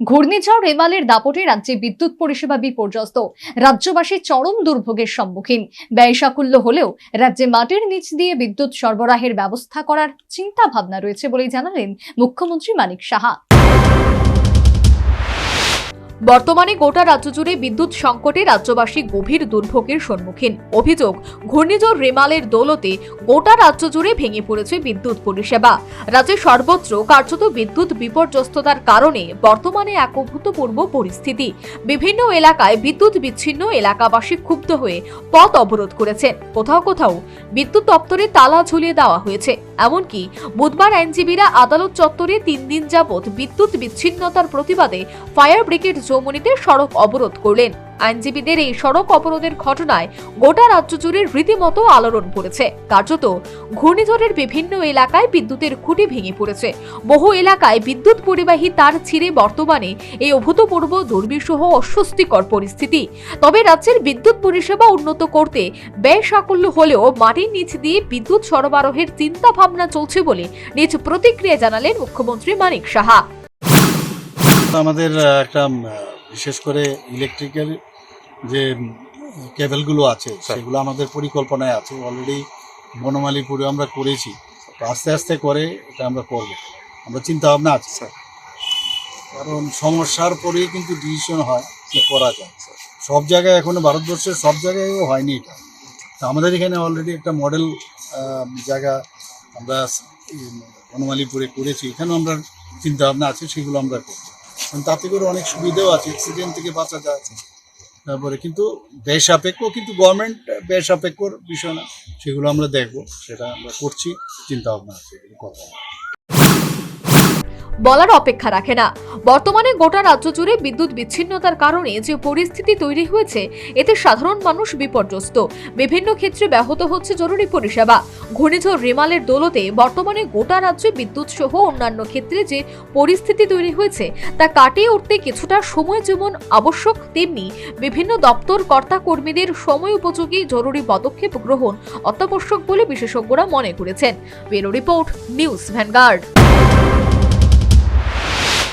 ঘূর্ণিঝড় রেমালের দাপটে রাজ্যে বিদ্যুৎ পরিষেবা বিপর্যস্ত। রাজ্যবাসী চরম দুর্ভোগের সম্মুখীন। ব্যয়সাকুল্য হলেও রাজ্যে মাটির নিচ দিয়ে বিদ্যুৎ সরবরাহের ব্যবস্থা করার চিন্তা ভাবনা রয়েছে বলেই জানালেন মুখ্যমন্ত্রী মানিক সাহা। বর্তমানে গোটা রাজ্য জুড়ে বিদ্যুৎ সংকটে রাজ্যবাসী গভীর দুর্ভোগের সম্মুখীন। অভিযোগ, ঘূর্ণিঝড় রেমালের দৌলতে গোটা রাজ্য জুড়ে ভেঙে পড়েছে বিদ্যুৎ পরিষেবা। রাজ্যে সর্বত্র কার্যত বিদ্যুৎ বিপর্যস্ততার কারণে বর্তমানে এক অভূতপূর্ব পরিস্থিতি। বিভিন্ন এলাকায় বিদ্যুৎ বিচ্ছিন্ন এলাকাবাসী ক্ষুব্ধ হয়ে পথ অবরোধ করেছেন কোথাও কোথাও বিদ্যুৎ দপ্তরে তালা ঝুলিয়ে দেওয়া হয়েছে। এমনকি বুধবার আইনজীবীরা আদালত চত্বরে তিন দিন যাবৎ বিদ্যুৎ বিচ্ছিন্নতার প্রতিবাদে ফায়ার ব্রিগেড যমুনিতে সড়ক অবরোধ করলেন। আইনজীবীদের এই সড়ক অবরোধের ঘটনায় গোটা রাজ্য জুড়ে রীতিমতো আলোড়ন পড়েছে। কার্যত ঘূর্ণিঝড়ের বিভিন্ন এলাকায় বিদ্যুতের খুঁটি ভেঙে পড়েছে। বহু এলাকায় বিদ্যুৎ পরিবাহী তার ছিঁড়ে বর্তমানে এই অভূতপূর্ব দুর্বিষহ অস্বস্তিকর পরিস্থিতি। তবে রাজ্যের বিদ্যুৎ পরিষেবা উন্নত করতে ব্যয় সাকল্য হলেও মাটির নিচ দিয়ে বিদ্যুৎ সরবরাহের চিন্তা ভাবনা চলছে বলে নিজ প্রতিক্রিয়া জানালেন মুখ্যমন্ত্রী মানিক সাহা। আমাদের একটা বিশেষ করে ইলেকট্রিক্যাল যে কেবেলগুলো আছে সেগুলো আমাদের পরিকল্পনায় আছে। অলরেডি বনমালীপুরে আমরা করেছি। আস্তে আস্তে করে এটা আমরা করব। আমরা চিন্তা ভাবনা আছে। স্যার কারণ সমস্যার পরেই কিন্তু ডিসিশন হয় যে করা যায়। সব জায়গায় এখনও ভারতবর্ষের সব জায়গায়ও হয়নি এটা। তো আমাদের এখানে অলরেডি একটা মডেল জায়গা আমরা বনমালীপুরে করেছি। এখানেও আমরা চিন্তা ভাবনা আছে সেগুলো আমরা করব। কারণ তাতে করে অনেক সুবিধাও আছে অ্যাক্সিডেন্ট থেকে বাঁচা যায় তারপরে কিন্তু ব্যয় সাপেক্ষ কিন্তু গভর্নমেন্ট ব্যয় সাপেক্ষর বিষয় না, সেগুলো আমরা দেখব, সেটা আমরা করছি চিন্তা ভাবনা আছে করব বলার অপেক্ষা রাখে না। বর্তমানে গোটা রাজ্য জুড়ে বিদ্যুৎ বিচ্ছিন্নতার কারণে যে পরিস্থিতি তৈরি হয়েছে, এতে সাধারণ মানুষ বিপর্যস্ত। বিভিন্ন ক্ষেত্রে ব্যাহত হচ্ছে জরুরি পরিষেবা। ঘূর্ণিঝড় রেমালের দোলতে বর্তমানে গোটা রাজ্যে বিদ্যুৎ সহ অন্যান্য ক্ষেত্রে যে পরিস্থিতি তৈরি হয়েছে, তা কাটিয়ে উঠতে কিছুটা সময় যেমন আবশ্যক, তেমনি বিভিন্ন দপ্তর কর্তা কর্মীদের সময় উপযোগী জরুরি পদক্ষেপ গ্রহণ অত্যাবশ্যক বলে বিশেষজ্ঞরা মনে করেছেন। Bureau report, news vanguard.